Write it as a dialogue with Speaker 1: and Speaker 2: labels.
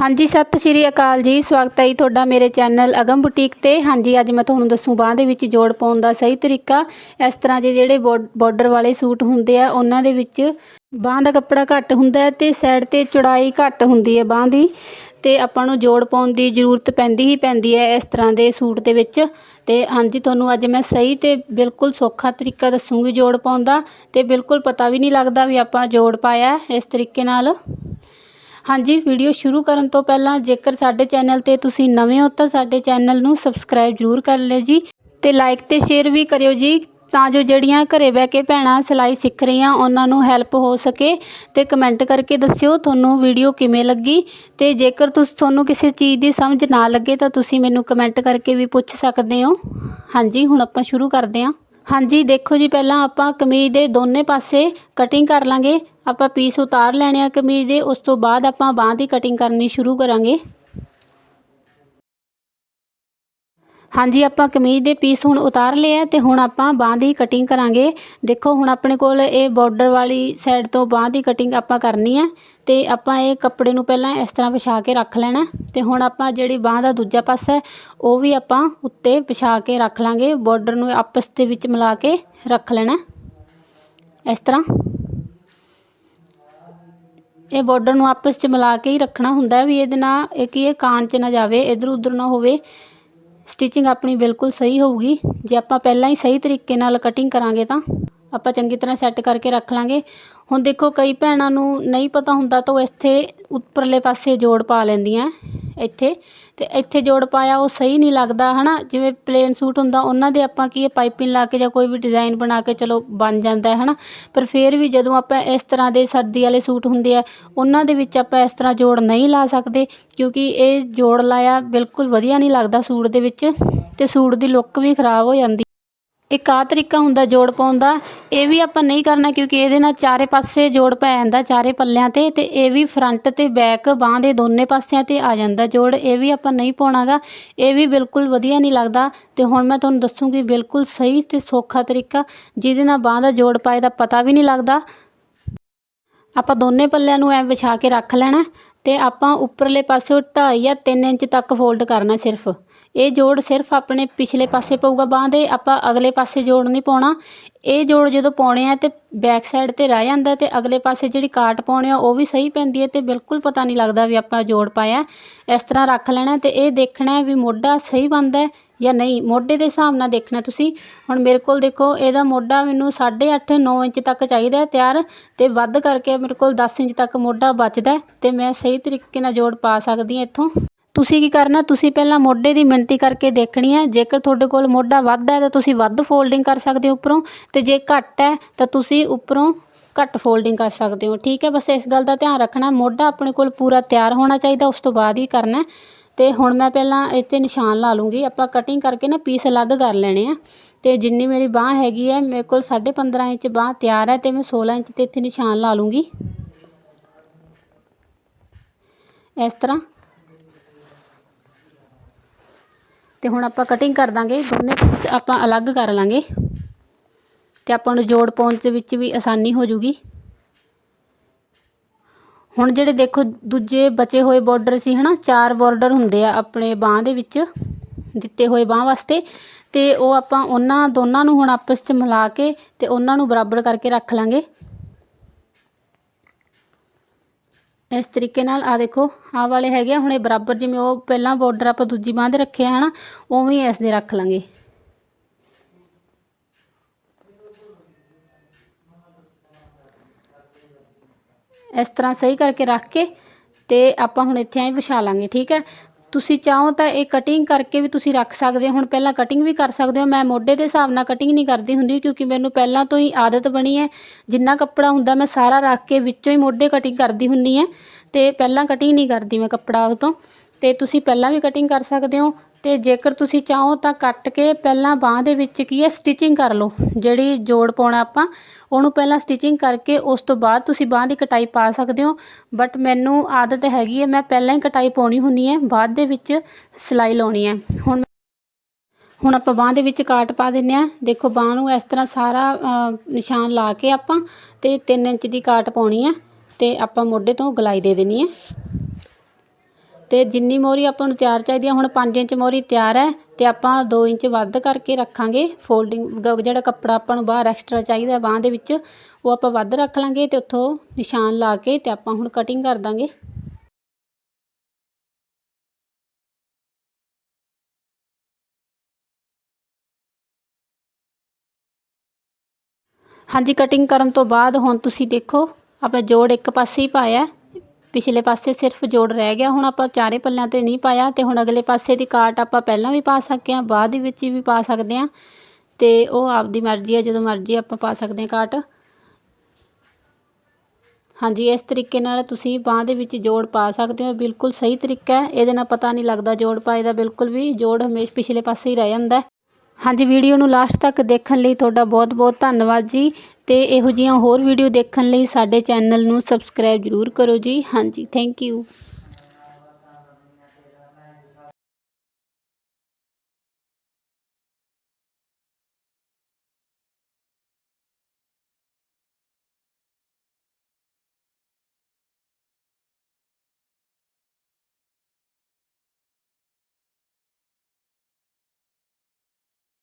Speaker 1: ਹਾਂਜੀ, ਸਤਿ ਸ਼੍ਰੀ ਅਕਾਲ ਜੀ। ਸਵਾਗਤ ਹੈ ਜੀ ਤੁਹਾਡਾ ਮੇਰੇ ਚੈਨਲ ਅਗਮ ਬੁਟੀਕ ਤੇ। ਹਾਂਜੀ, ਅੱਜ ਮੈਂ ਤੁਹਾਨੂੰ ਦੱਸੂ, ਬਾਂਹ ਦੇ ਵਿੱਚ ਜੋੜ ਪਾਉਣ ਦਾ ਸਹੀ ਤਰੀਕਾ। ਇਸ ਤਰ੍ਹਾਂ ਦੇ ਜਿਹੜੇ ਬਾਰਡਰ ਵਾਲੇ ਸੂਟ ਹੁੰਦੇ ਆ, ਉਹਨਾਂ ਦੇ ਵਿੱਚ ਬਾਂਹ ਦਾ ਕੱਪੜਾ ਘੱਟ ਹੁੰਦਾ ਹੈ ਤੇ ਸਾਈਡ ਤੇ ਚੌੜਾਈ ਘੱਟ ਹੁੰਦੀ ਹੈ ਬਾਂਹ ਦੀ। ਤੇ ਆਪਾਂ ਨੂੰ ਜੋੜ ਪਾਉਣ ਦੀ ਜ਼ਰੂਰਤ ਪੈਂਦੀ ਹੀ ਪੈਂਦੀ ਹੈ ਇਸ ਤਰ੍ਹਾਂ ਦੇ ਸੂਟ ਦੇ ਵਿੱਚ। ਤੇ ਹਾਂਜੀ, ਤੁਹਾਨੂੰ ਅੱਜ ਮੈਂ ਸਹੀ ਤੇ ਬਿਲਕੁਲ ਸੌਖਾ ਤਰੀਕਾ ਦੱਸੂਗੀ ਜੋੜ ਪਾਉਣ ਦਾ। ਤੇ ਬਿਲਕੁਲ ਪਤਾ ਵੀ ਨਹੀਂ ਲੱਗਦਾ ਵੀ ਆਪਾਂ ਜੋੜ ਪਾਇਆ ਇਸ ਤਰੀਕੇ ਨਾਲ। ਹਾਂਜੀ ਵੀਡੀਓ ਸ਼ੁਰੂ ਕਰਨ ਤੋਂ ਪਹਿਲਾਂ ਜੇਕਰ ਸਾਡੇ ਚੈਨਲ ਤੇ ਤੁਸੀਂ ਨਵੇਂ ਹੋ ਤਾਂ ਸਾਡੇ ਚੈਨਲ ਨੂੰ ਸਬਸਕ੍ਰਾਈਬ ਜ਼ਰੂਰ ਕਰ ਲਿਓ ਜੀ ਤੇ ਲਾਈਕ ਤੇ ਸ਼ੇਅਰ ਵੀ ਕਰਿਓ ਜੀ ਤਾਂ ਜੋ ਜਿਹੜੀਆਂ ਘਰੇ ਬਹਿ ਕੇ ਭੈਣਾਂ ਸਿਲਾਈ ਸਿੱਖ ਰਹੀਆਂ ਉਹਨਾਂ ਨੂੰ ਹੈਲਪ ਹੋ ਸਕੇ ਤੇ ਕਮੈਂਟ ਕਰਕੇ ਦੱਸਿਓ ਤੁਹਾਨੂੰ ਵੀਡੀਓ ਕਿਵੇਂ ਲੱਗੀ ਤੇ ਜੇਕਰ ਤੁਸੀਂ, ਤੁਹਾਨੂੰ ਕਿਸੇ ਚੀਜ਼ ਦੀ ਸਮਝ ਨਾ ਲੱਗੇ ਤਾਂ ਤੁਸੀਂ ਮੈਨੂੰ ਕਮੈਂਟ ਕਰਕੇ ਵੀ ਪੁੱਛ ਸਕਦੇ ਹੋ। ਹਾਂਜੀ, ਹੁਣ ਆਪਾਂ ਸ਼ੁਰੂ ਕਰਦੇ ਹਾਂ। ਹਾਂਜੀ, ਦੇਖੋ ਜੀ, ਪਹਿਲਾਂ ਆਪਾਂ ਕਮੀਜ਼ ਦੇ ਦੋਨੇ ਪਾਸੇ ਕਟਿੰਗ ਕਰ ਲਾਂਗੇ ਆਪਾਂ ਪੀਸ ਉਤਾਰ ਲੈਣੇ ਆ ਕਮੀਜ਼ ਦੇ, ਉਸ ਤੋਂ ਬਾਅਦ ਆਪਾਂ ਬਾਂਹ ਦੀ ਕਟਿੰਗ ਕਰਨੀ ਸ਼ੁਰੂ ਕਰਾਂਗੇ। ਹਾਂਜੀ, ਆਪਾਂ ਕਮੀਜ਼ ਦੇ ਪੀਸ ਹੁਣ ਉਤਾਰ ਲਏ ਆ ਤੇ ਹੁਣ ਆਪਾਂ ਬਾਂਹ ਦੀ ਕਟਿੰਗ ਕਰਾਂਗੇ। ਦੇਖੋ, ਹੁਣ ਆਪਣੇ ਕੋਲ ਇਹ ਬਾਰਡਰ ਵਾਲੀ ਸਾਈਡ ਤੋਂ ਬਾਂਹ ਦੀ ਕਟਿੰਗ ਆਪਾਂ ਕਰਨੀ ਹੈ ਤੇ ਆਪਾਂ ਇਹ ਕੱਪੜੇ ਨੂੰ ਪਹਿਲਾਂ ਇਸ ਤਰ੍ਹਾਂ ਵਿਛਾ ਕੇ ਰੱਖ ਲੈਣਾ। ਤੇ ਹੁਣ ਆਪਾਂ ਜਿਹੜੀ ਬਾਂਹ ਦਾ ਦੂਜਾ ਪਾਸਾ ਹੈ, ਉਹ ਵੀ ਆਪਾਂ ਉੱਤੇ ਵਿਛਾ ਕੇ ਰੱਖ ਲਾਂਗੇ। ਬਾਰਡਰ ਨੂੰ ਆਪਸ ਦੇ ਵਿੱਚ ਮਿਲਾ ਕੇ ਰੱਖ ਲੈਣਾ। ਇਸ ਤਰ੍ਹਾਂ। ਇਹ ਬਾਰਡਰ ਨੂੰ ਆਪਸ 'ਚ ਮਿਲਾ ਕੇ ਹੀ ਰੱਖਣਾ ਹੁੰਦਾ ਵੀ ਇਹਦੇ ਨਾਲ ਇਹ ਕੀ ਇਹ ਕਾਣ 'ਚ ਨਾ ਜਾਵੇ, ਇਧਰ ਉਧਰ ਨਾ ਹੋਵੇ। ਸਟਿਚਿੰਗ ਆਪਣੀ ਬਿਲਕੁਲ ਸਹੀ ਹੋਊਗੀ। ਜੇ ਆਪਾਂ ਪਹਿਲਾਂ ਹੀ ਸਹੀ ਤਰੀਕੇ ਨਾਲ ਕਟਿੰਗ ਕਰਾਂਗੇ ਤਾਂ ਆਪਾਂ ਚੰਗੀ ਤਰ੍ਹਾਂ ਸੈੱਟ ਕਰਕੇ ਰੱਖ ਲਾਂਗੇ। ਹੁਣ ਦੇਖੋ, ਕਈ ਭੈਣਾਂ ਨੂੰ ਨਹੀਂ ਪਤਾ ਹੁੰਦਾ ਤਾਂ ਉਹ ਇੱਥੇ ਉੱਪਰਲੇ ਪਾਸੇ ਜੋੜ ਪਾ ਲੈਂਦੀਆਂ ਇੱਥੇ। ਤੇ ਇੱਥੇ ਜੋੜ ਪਾਇਆ ਉਹ ਸਹੀ ਨਹੀਂ ਲੱਗਦਾ, ਹਨਾ? ਜਿਵੇਂ ਪਲੇਨ ਸੂਟ ਹੁੰਦਾ, ਉਹਨਾਂ ਦੇ ਆਪਾਂ ਕੀ ਪਾਈਪਿੰਗ ਲਾ ਕੇ ਜਾਂ ਕੋਈ ਵੀ ਡਿਜ਼ਾਈਨ ਬਣਾ ਕੇ ਚਲੋ ਬਣ ਜਾਂਦਾ ਹੈ ਹਨਾ? ਪਰ ਫਿਰ ਵੀ ਜਦੋਂ ਆਪਾਂ ਇਸ ਤਰ੍ਹਾਂ ਦੇ ਸਰਦੀ ਵਾਲੇ ਸੂਟ ਹੁੰਦੇ ਆ ਉਹਨਾਂ ਦੇ ਵਿੱਚ ਆਪਾਂ ਇਸ ਤਰ੍ਹਾਂ ਜੋੜ ਨਹੀਂ ਲਾ ਸਕਦੇ, ਕਿਉਂਕਿ ਇਹ ਜੋੜ ਲਾਇਆ ਬਿਲਕੁਲ ਵਧੀਆ ਨਹੀਂ ਲੱਗਦਾ ਸੂਟ ਦੇ ਵਿੱਚ ਤੇ ਸੂਟ ਦੀ ਲੁੱਕ ਵੀ ਖਰਾਬ ਹੋ ਜਾਂਦੀ ਇੱਕ ਆ ਤਰੀਕਾ ਹੁੰਦਾ ਜੋੜ ਪਾਉਣ ਦਾ, ਇਹ ਵੀ ਆਪਾਂ ਨਹੀਂ ਕਰਨਾ ਕਿਉਂਕਿ ਇਹਦੇ ਨਾਲ ਚਾਰੇ ਪਾਸੇ ਜੋੜ ਪੈ ਜਾਂਦਾ ਚਾਰੇ ਪੱਲਿਆਂ ਤੇ ਤੇ ਇਹ ਵੀ ਫਰੰਟ ਤੇ ਬੈਕ ਬਾਹ ਦੇ ਦੋਨੇ ਪਾਸਿਆਂ ਤੇ ਆ ਜਾਂਦਾ ਜੋੜ, ਇਹ ਵੀ ਆਪਾਂ ਨਹੀਂ ਪਾਉਣਾਗਾ, ਇਹ ਵੀ ਬਿਲਕੁਲ ਵਧੀਆ ਨਹੀਂ ਲੱਗਦਾ ਤੇ ਹੁਣ ਮੈਂ ਤੁਹਾਨੂੰ ਦੱਸੂਗੀ ਬਿਲਕੁਲ ਸਹੀ ਤੇ ਸੌਖਾ ਤਰੀਕਾ ਜਿਹਦੇ ਨਾਲ ਬਾਹ ਦਾ ਜੋੜ ਪਾਏ ਦਾ ਪਤਾ ਵੀ ਨਹੀਂ ਲੱਗਦਾ। ਆਪਾਂ ਦੋਨੇ ਪੱਲਿਆਂ ਨੂੰ ਐ ਵਿਛਾ ਕੇ ਰੱਖ ਲੈਣਾ ਤੇ ਆਪਾਂ ਉੱਪਰਲੇ ਪਾਸੇ 2.5 ਜਾਂ 3 ਇੰਚ ਤੱਕ ਫੋਲਡ ਕਰਨਾ ਸਿਰਫ। ਇਹ ਜੋੜ ਸਿਰਫ ਆਪਣੇ ਪਿਛਲੇ ਪਾਸੇ ਪਊਗਾ, ਬਾਹ ਦੇ ਆਪਾਂ ਅਗਲੇ ਪਾਸੇ ਜੋੜ ਨਹੀਂ ਪਾਉਣਾ। ਇਹ ਜੋੜ ਜਦੋਂ ਪਾਉਣੇ ਆ ਤੇ ਬੈਕ ਸਾਈਡ ਤੇ ਰਹਿ ਜਾਂਦਾ ਤੇ ਅਗਲੇ ਪਾਸੇ ਜਿਹੜੀ ਕਾਟ ਪਾਉਣੇ ਆ, ਉਹ ਵੀ ਸਹੀ ਪੈਂਦੀ ਹੈ ਤੇ ਬਿਲਕੁਲ ਪਤਾ ਨਹੀਂ ਲੱਗਦਾ ਵੀ ਆਪਾਂ ਜੋੜ ਪਾਇਆ। ਇਸ ਤਰ੍ਹਾਂ ਰੱਖ ਲੈਣਾ ਤੇ ਇਹ ਦੇਖਣਾ ਵੀ ਮੋਢਾ ਸਹੀ ਬਣਦਾ ਜਾਂ ਨਹੀਂ। ਮੋਢੇ ਦੇ ਹਿਸਾਬ ਨਾਲ ਦੇਖਣਾ ਤੁਸੀਂ। ਹੁਣ ਮੇਰੇ ਕੋਲ ਦੇਖੋ, ਇਹਦਾ ਮੋਢਾ ਮੈਨੂੰ 8.5 9 ਇੰਚ ਤੱਕ ਚਾਹੀਦਾ ਹੈ ਤਿਆਰ ਤੇ ਵੱਧ ਕਰਕੇ ਮੇਰੇ ਕੋਲ 10 ਇੰਚ ਤੱਕ ਮੋਢਾ ਬਚਦਾ ਤੇ ਮੈਂ ਸਹੀ ਤਰੀਕੇ ਨਾਲ ਜੋੜ ਪਾ ਸਕਦੀ ਹਾਂ ਇੱਥੋਂ। ਤੁਸੀਂ ਕੀ ਕਰਨਾ? ਤੁਸੀਂ ਪਹਿਲਾਂ ਮੋਢੇ ਦੀ ਮਿਣਤੀ ਕਰਕੇ ਦੇਖਣੀ ਹੈ। ਜੇਕਰ ਤੁਹਾਡੇ ਕੋਲ ਮੋਢਾ ਵੱਧ ਹੈ ਤਾਂ ਤੁਸੀਂ ਵੱਧ ਫੋਲਡਿੰਗ ਕਰ ਸਕਦੇ ਹੋ ਉੱਪਰੋਂ ਤੇ ਜੇ ਘੱਟ ਹੈ ਤਾਂ ਤੁਸੀਂ ਉੱਪਰੋਂ ਘੱਟ ਫੋਲਡਿੰਗ ਕਰ ਸਕਦੇ ਹੋ। ਠੀਕ ਹੈ, ਬਸ ਇਸ ਗੱਲ ਦਾ ਧਿਆਨ ਰੱਖਣਾ। ਮੋਢਾ ਆਪਣੇ ਕੋਲ ਪੂਰਾ ਤਿਆਰ ਹੋਣਾ ਚਾਹੀਦਾ, ਉਸ ਤੋਂ ਬਾਅਦ ਹੀ ਕਰਨਾ ਤੇ ਹੁਣ ਮੈਂ ਪਹਿਲਾਂ ਇੱਥੇ ਨਿਸ਼ਾਨ ਲਾ ਲੂੰਗੀ। ਆਪਾਂ ਕਟਿੰਗ ਕਰਕੇ ਨਾ ਪੀਸ ਅਲੱਗ ਕਰ ਲੈਣੇ ਆ। ਤੇ ਜਿੰਨੀ ਮੇਰੀ ਬਾਹ ਹੈਗੀ ਹੈ, ਮੇਰੇ ਕੋਲ 15.5 ਇੰਚ ਬਾਹ ਤਿਆਰ ਹੈ ਤੇ ਮੈਂ 16 ਇੰਚ ਤੇ ਇੱਥੇ ਨਿਸ਼ਾਨ ਲਾ ਲੂੰਗੀ। ਇਸ ਤਰ੍ਹਾਂ ਤੇ ਹੁਣ ਆਪਾਂ ਕਟਿੰਗ ਕਰ ਦਾਂਗੇ, ਦੋਨੇ ਆਪਾਂ ਅਲੱਗ ਕਰ ਲਾਂਗੇ। ਤੇ ਆਪਾਂ ਨੂੰ ਜੋੜ ਪਾਉਣ ਦੇ ਵਿੱਚ ਵੀ ਆਸਾਨੀ ਹੋ ਜੂਗੀ। ਹੁਣ ਜਿਹੜੇ ਦੇਖੋ, ਦੂਜੇ ਬਚੇ ਹੋਏ ਬਾਰਡਰ ਸੀ ਹਨਾ, ਚਾਰ ਬਾਰਡਰ ਹੁੰਦੇ ਆ ਆਪਣੇ ਬਾਹ ਦੇ ਵਿੱਚ, ਦਿੱਤੇ ਹੋਏ ਬਾਹ ਵਾਸਤੇ। ਤੇ ਉਹ ਆਪਾਂ ਉਹਨਾਂ ਦੋਨਾਂ ਨੂੰ ਹੁਣ ਆਪਸ 'ਚ ਮਿਲਾ ਕੇ ਤੇ ਉਹਨਾਂ ਨੂੰ ਬਰਾਬਰ ਕਰਕੇ ਰੱਖ ਲਾਂਗੇ। ਇਸ ਤਰੀਕੇ ਨਾਲ ਆ ਦੇਖੋ, ਆਹ ਵਾਲੇ ਹੈਗੇ ਆ, ਹੁਣ ਇਹ ਬਰਾਬਰ ਜਿਵੇਂ ਉਹ ਪਹਿਲਾਂ ਬਾਰਡਰ ਆਪਾਂ ਦੂਜੀ ਬਾਂਹ ਦੇ ਰੱਖੇ ਆ, ਹਨਾ, ਉਵੇਂ ਇਸ ਦੇ ਰੱਖ ਲਾਂਗੇ। ਇਸ ਤਰ੍ਹਾਂ ਸਹੀ ਕਰਕੇ ਰੱਖ ਕੇ ਤੇ ਆਪਾਂ ਹੁਣ ਇੱਥੇ ਐਂ ਵਿਛਾ ਲਾਂਗੇ, ਠੀਕ ਹੈ? ਤੁਸੀਂ ਚਾਹੋ ਤਾਂ ਇਹ ਕਟਿੰਗ ਕਰਕੇ ਵੀ ਤੁਸੀਂ ਰੱਖ ਸਕਦੇ ਹੋ। ਹੁਣ ਪਹਿਲਾਂ ਕਟਿੰਗ ਵੀ ਕਰ ਸਕਦੇ ਹੋ। ਮੈਂ ਮੋਢੇ ਦੇ ਹਿਸਾਬ ਨਾਲ ਕਟਿੰਗ ਨਹੀਂ ਕਰਦੀ ਹੁੰਦੀ ਕਿਉਂਕਿ ਮੈਨੂੰ ਪਹਿਲਾਂ ਤੋਂ ਹੀ ਆਦਤ ਬਣੀ ਹੈ। ਜਿੰਨਾ ਕੱਪੜਾ ਹੁੰਦਾ ਮੈਂ ਸਾਰਾ ਰੱਖ ਕੇ ਵਿੱਚੋਂ ਹੀ ਮੋਢੇ ਕਟਿੰਗ ਕਰਦੀ ਹੁੰਨੀ ਹੈ। ਤੇ ਪਹਿਲਾਂ ਕਟਿੰਗ ਨਹੀਂ ਕਰਦੀ ਮੈਂ ਕੱਪੜਾ ਉਹ ਤੋਂ ਤੇ ਤੁਸੀਂ ਪਹਿਲਾਂ ਵੀ ਕਟਿੰਗ ਕਰ ਸਕਦੇ ਹੋ। ਤੇ ਜੇਕਰ ਤੁਸੀਂ ਚਾਹੋ ਤਾਂ ਕੱਟ ਕੇ ਪਹਿਲਾਂ ਬਾਹ ਦੇ ਵਿੱਚ ਕੀ ਹੈ ਸਟਿਚਿੰਗ ਕਰ ਲਓ। ਜਿਹੜੀ ਜੋੜ ਪਾਉਣਾ ਆਪਾਂ, ਉਹਨੂੰ ਪਹਿਲਾਂ ਸਟਿਚਿੰਗ ਕਰਕੇ ਉਸ ਤੋਂ ਬਾਅਦ ਤੁਸੀਂ ਬਾਹ ਦੀ ਕਟਾਈ ਪਾ ਸਕਦੇ ਹੋ। ਬਟ ਮੈਨੂੰ ਆਦਤ ਹੈਗੀ ਹੈ, ਮੈਂ ਪਹਿਲਾਂ ਹੀ ਕਟਾਈ ਪਾਉਣੀ ਹੁੰਨੀ ਹੈ, ਬਾਅਦ ਦੇ ਵਿੱਚ ਸਿਲਾਈ ਲਾਉਣੀ ਹੈ। ਹੁਣ ਹੁਣ ਆਪਾਂ ਬਾਹ ਦੇ ਵਿੱਚ ਕਾਟ ਪਾ ਦਿੰਨੇ ਆ ਦੇਖੋ, ਬਾਹ ਨੂੰ ਇਸ ਤਰ੍ਹਾਂ ਸਾਰਾ ਨਿਸ਼ਾਨ ਲਾ ਕੇ ਆਪਾਂ ਤੇ 3 ਇੰਚ ਦੀ ਕਾਟ ਪਾਉਣੀ ਹੈ ਤੇ ਆਪਾਂ ਮੋਢੇ ਤੋਂ ਗਲਾਈ ਦੇ ਦੇਣੀ ਹੈ। ਤੇ ਜਿੰਨੀ ਮੋਰੀ ਆਪਾਂ ਨੂੰ ਤਿਆਰ ਚਾਹੀਦੀ ਹੈ ਹੁਣ 5 ਇੰਚ ਮੋਰੀ ਤਿਆਰ ਹੈ ਤੇ ਆਪਾਂ 2 ਇੰਚ ਵੱਧ ਕਰਕੇ ਰੱਖਾਂਗੇ। ਫੋਲਡਿੰਗ ਜਿਹੜਾ ਕੱਪੜਾ ਆਪਾਂ ਨੂੰ ਬਾਹਰ ਐਕਸਟਰਾ ਚਾਹੀਦਾ ਬਾਹ ਦੇ ਵਿੱਚ, ਉਹ ਆਪਾਂ ਵੱਧ ਰੱਖ ਲਾਂਗੇ ਤੇ ਉੱਥੋਂ ਨਿਸ਼ਾਨ ਲਾ ਕੇ ਤੇ ਆਪਾਂ ਹੁਣ ਕਟਿੰਗ ਕਰ ਦਾਂਗੇ। ਹਾਂਜੀ ਕਟਿੰਗ ਕਰਨ ਤੋਂ ਬਾਅਦ ਹੁਣ ਤੁਸੀਂ ਦੇਖੋ, ਆਪਾਂ ਜੋੜ ਇੱਕ ਪਾਸੇ ਹੀ ਪਾਇਆ। ਪਿਛਲੇ ਪਾਸੇ ਸਿਰਫ ਜੋੜ ਰਹਿ ਗਿਆ, ਹੁਣ ਆਪਾਂ ਚਾਰੇ ਪੱਲਿਆਂ ਤੇ ਨਹੀਂ ਪਾਇਆ ਤੇ ਹੁਣ ਅਗਲੇ ਪਾਸੇ ਦੀ ਕਾਟ ਆਪਾਂ ਪਹਿਲਾਂ ਵੀ ਪਾ ਸਕਦੇ ਹਾਂ, ਬਾਅਦ ਦੇ ਵਿੱਚ ਵੀ ਪਾ ਸਕਦੇ ਹਾਂ ਤੇ ਉਹ ਆਪਦੀ ਮਰਜ਼ੀ ਹੈ, ਜਦੋਂ ਮਰਜ਼ੀ ਆਪਾਂ ਪਾ ਸਕਦੇ ਹਾਂ ਕਾਟ। ਹਾਂਜੀ, ਇਸ ਤਰੀਕੇ ਨਾਲ ਤੁਸੀਂ ਬਾਹ ਦੇ ਵਿੱਚ ਜੋੜ ਪਾ ਸਕਦੇ ਹੋ, ਬਿਲਕੁਲ ਸਹੀ ਤਰੀਕਾ ਹੈ, ਇਹਦੇ ਨਾਲ ਪਤਾ ਨਹੀਂ ਲੱਗਦਾ ਜੋੜ ਪਾਏ ਦਾ ਬਿਲਕੁਲ ਵੀ, ਜੋੜ ਹਮੇਸ਼ਾ ਪਿਛਲੇ ਪਾਸੇ ਹੀ ਰਹਿ ਜਾਂਦਾ ਹਾਂਜੀ, ਵੀਡੀਓ ਨੂੰ ਲਾਸਟ ਤੱਕ ਦੇਖਣ ਲਈ ਤੁਹਾਡਾ ਬਹੁਤ ਬਹੁਤ ਧੰਨਵਾਦ ਜੀ ਤੇ ਇਹੋ ਜਿਹੀਆਂ ਹੋਰ ਵੀਡੀਓ ਦੇਖਣ ਲਈ ਸਾਡੇ ਚੈਨਲ ਨੂੰ ਸਬਸਕ੍ਰਾਈਬ ਜ਼ਰੂਰ ਕਰੋ ਜੀ। ਹਾਂਜੀ ਥੈਂਕ ਯੂ